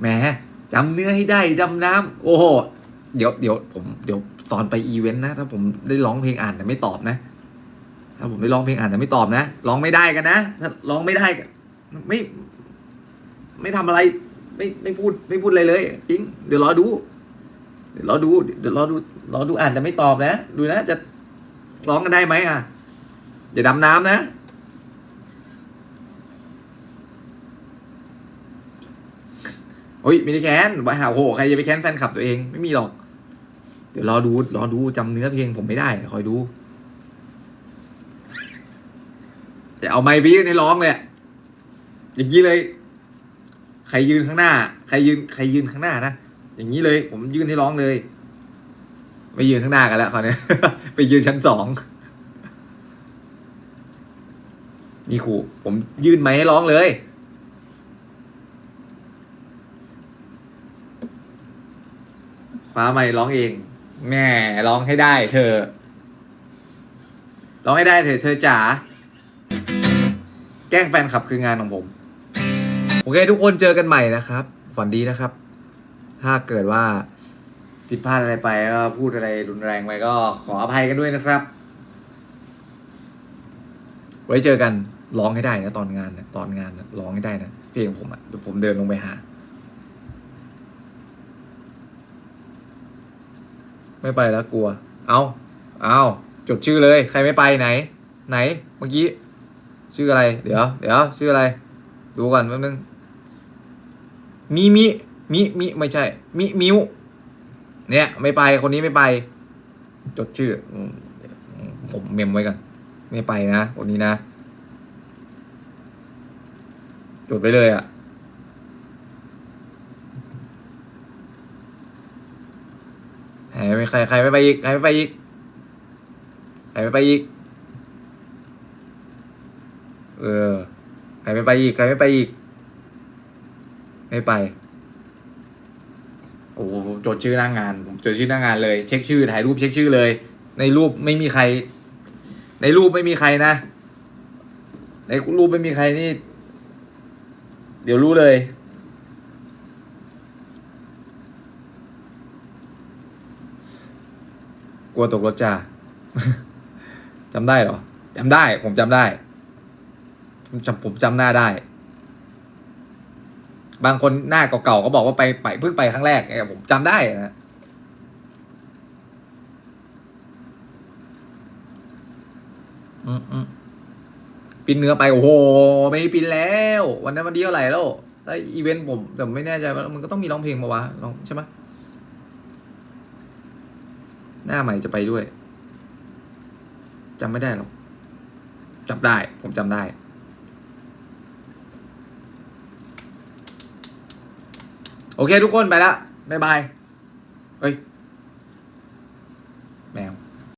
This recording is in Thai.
แหมจำเนื้อให้ได้ดำน้ำโอ้โห เดี๋ยวเดี๋ยวผมเดี๋ยวสอนไปอีเวนต์นะ ถ้าผมได้ร้องเพลงอ่านแต่ไม่ตอบนะ ถ้าผมได้ร้องเพลงอ่านแต่ไม่ตอบนะ ร้องไม่ได้กันนะถ้าร้องไม่ได้ไม่ ไม่ทำอะไร ไม่ไม่พูดไม่พูดอะไรเลยจริง เดี๋ยวรอดู เดี๋ยวรอดู เดี๋ยวรอดูรอดูอ่านแต่ไม่ตอบนะ ดูนะจะร้องกันได้ไหมอะอย่าดำน้ำนะ โอ้ยไม่ได้แค้นว่าหาโหใครจะไปแค้นแฟนคลับตัวเองไม่มีหรอก เดี๋ยวรอดูรอดูจำเนื้อเพลงผมไม่ได้คอยดูจะเอาไมค์ไปยื่นให้ร้องเลยอย่างนี้เลย ใครยืนข้างหน้า ใครยืนใครยืนข้างหน้านะอย่างนี้เลย ผมยืนให้ร้องเลยไม่ยืนข้างหน้ากันแล้วคราวนี้ไปยืนชั้นสองนี่ครูผมยื่นไมค์ให้ร้องเลย ฟ้าไม่ร้องเองแม่ร้องให้ได้เธอ ร้องให้ได้เธอเธอจ๋า แกล้งแฟนคลับคืองานของผม โอเค ทุกคนเจอกันใหม่นะครับ ฝันดีนะครับ ถ้าเกิดว่าผิดพลาดอะไรไปก็พูดอะไรรุนแรงไปก็ขออภัยกันด้วยนะครับ ไว้เจอกันร้องให้ได้นะตอนงานนะตอนงานนะร้องให้ได้นะเพลงผมอะเดี๋ยวผมเดินลงไปหา ไม่ไปแล้วกลัว เอาเอาจดชื่อเลย ใครไม่ไปไหน ไหน เมื่อกี้ ชื่ออะไร เดี๋ยว เดี๋ยว ชื่ออะไร ดูก่อนแป๊บนึง มีมิ มิ มิ ไม่ใช่ มิ มิว เนี่ย ไม่ไป คนนี้ไม่ไป จดชื่อ ผมเมมไว้ก่อน ไม่ไปนะ คนนี้นะ จดไปเลยอะ่ะ ใครไม่ใครไม่ไปอีกใครไม่ไปอีกใครไม่ไปอีก เออใครไม่ไปอีกใครไม่ไปอีก ไม่ไป โอ้โหผมจดชื่อหน้างานผมจดชื่อหน้างานเลย เช็คชื่อถ่ายรูปเช็คชื่อเลย ในรูปไม่มีใคร ในรูปไม่มีใครนะในรูปไม่มีใครนี่ เดี๋ยวรู้เลย กลัวตกรถจ้าจำได้เหรอจำได้ ผมจำได้ผมจำผมจำหน้าได้ บางคนหน้าเก่าๆก็บอกว่าไปไปเพิ่งไปครั้งแรกเนี่ยผมจำได้นะอืมอืมปินเนื้อไปโอ้โหไม่ปินแล้ว วันนั้นวันเดียวไหร่แล้วแล้วอีเวนต์ผมแต่ไม่แน่ใจว่ามันก็ต้องมีร้องเพลงมาวะร้องใช่ไหม หน้าใหม่จะไปด้วยจำไม่ได้หรอกจำได้ ผมจำได้ โอเคทุกคนไปละบ๊ายบายเฮ้ย